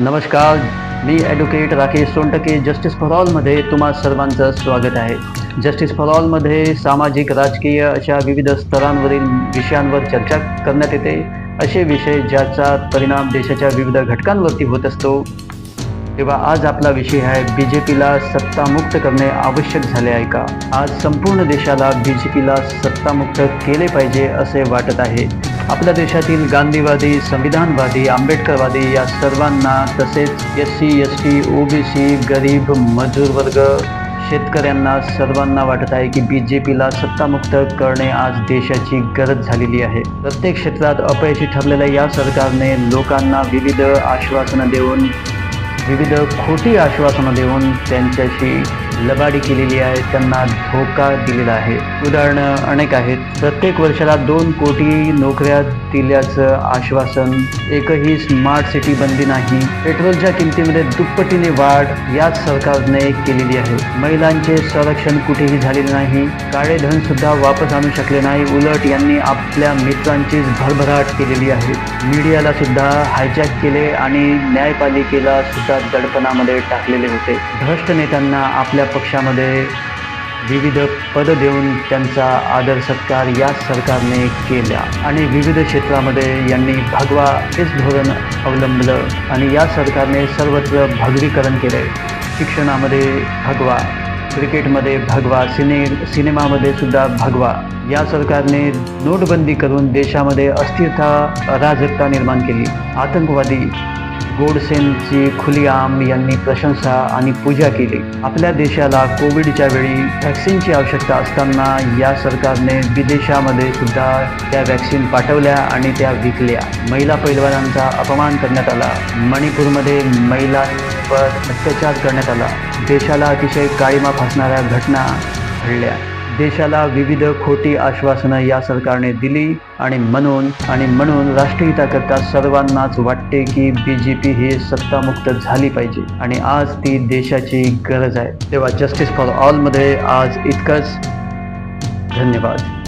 नमस्कार मी advocate Rakesh Sontakke justice for ऑलमध्ये तुम्हा सर्वांचं स्वागत आहे. जस्टिस फॉर ऑलमध्ये सामाजिक राजकीय अशा विविध स्तरांवरील विषयांवर चर्चा करण्यात येते. असे विषय ज्याचा परिणाम देशाच्या विविध घटकांवरती होत असतो. तेव्हा आज आपला विषय आहे बी जे पीला सत्तामुक्त करणे आवश्यक झाले आहे का? आज संपूर्ण देशाला बी जे पीला सत्तामुक्त केले पाहिजे असे वाटत आहे. आपल्या देशातील गांधीवादी संविधानवादी आंबेडकरवादी या सर्वांना तसेच S C S T O B C गरीब मजूर वर्ग शेतकऱ्यांना सर्वांना वाटत आहे की बी जे पीला सत्तामुक्त करणे आज देशाची गरज झालेली आहे. प्रत्येक क्षेत्रात अपयशी ठरलेल्या या सरकारने लोकांना विविध आश्वासनं देऊन विविध खोटी आश्वासनं देऊन त्यांच्याशी लबाडी केलेली आहे त्यांना धोका दिलेला आहे. उदाहरणं अनेक आहेत. प्रत्येक वर्षाला दोन कोटी नोकऱ्या दिल्याचं आश्वासन एकही स्मार्ट सिटी बनली नाही. पेट्रोलच्या किमतीमध्ये दुप्पटीने वाढ याच सरकारने केलेली आहे. महिलांचे संरक्षण कुठेही झालेले नाही. काळे धन सुद्धा वापस आणू शकले नाही. उलट यांनी आपल्या मित्रांचीच भरभराट केलेली आहे. मीडियाला सुद्धा हायजॅक केले आणि न्यायपालिकेला सुद्धा दडपणामध्ये टाकलेले होते. भ्रष्ट नेत्यांना आपल्या पक्षामध्ये विविध पद देऊन त्यांचा आदर सत्कार या सरकारने केला. आणि विविध क्षेत्रामध्ये यांनी भगवा हेच धोरण अवलंबलं आणि या सरकारने सर्वत्र भगवीकरण केले शिक्षणामध्ये भगवा क्रिकेटमध्ये भगवा सिने सिनेमामध्ये सुद्धा भगवा. या सरकारने नोटबंदी करून देशामध्ये अस्थिरता अराजकता निर्माण केली. आतंकवादी गोडसेंची खुलीआम यांनी प्रशंसा आणि पूजा केली. आपल्या देशाला कोविडच्या वेळी व्हॅक्सिनची आवश्यकता असताना या सरकारने विदेशामध्ये सुद्धा त्या व्हॅक्सिन पाठवल्या आणि त्या विकल्या. महिला पैलवानांचा अपमान करण्यात आला. मणिपूरमध्ये महिलांवर अत्याचार करण्यात आला. देशाला अतिशय काळीमा फासणाऱ्या घटना घडल्या. देशाला विविध खोटी आश्वासनं या सरकारने दिली आणि म्हणून आणि म्हणून राष्ट्रहिताकरता सर्वांनाच वाटते की बी जे पी ही सत्तामुक्त झाली पाहिजे. आणि आज ती देशाची गरज आहे. तेव्हा जस्टिस फॉर ऑलमध्ये आज इतकंच. धन्यवाद.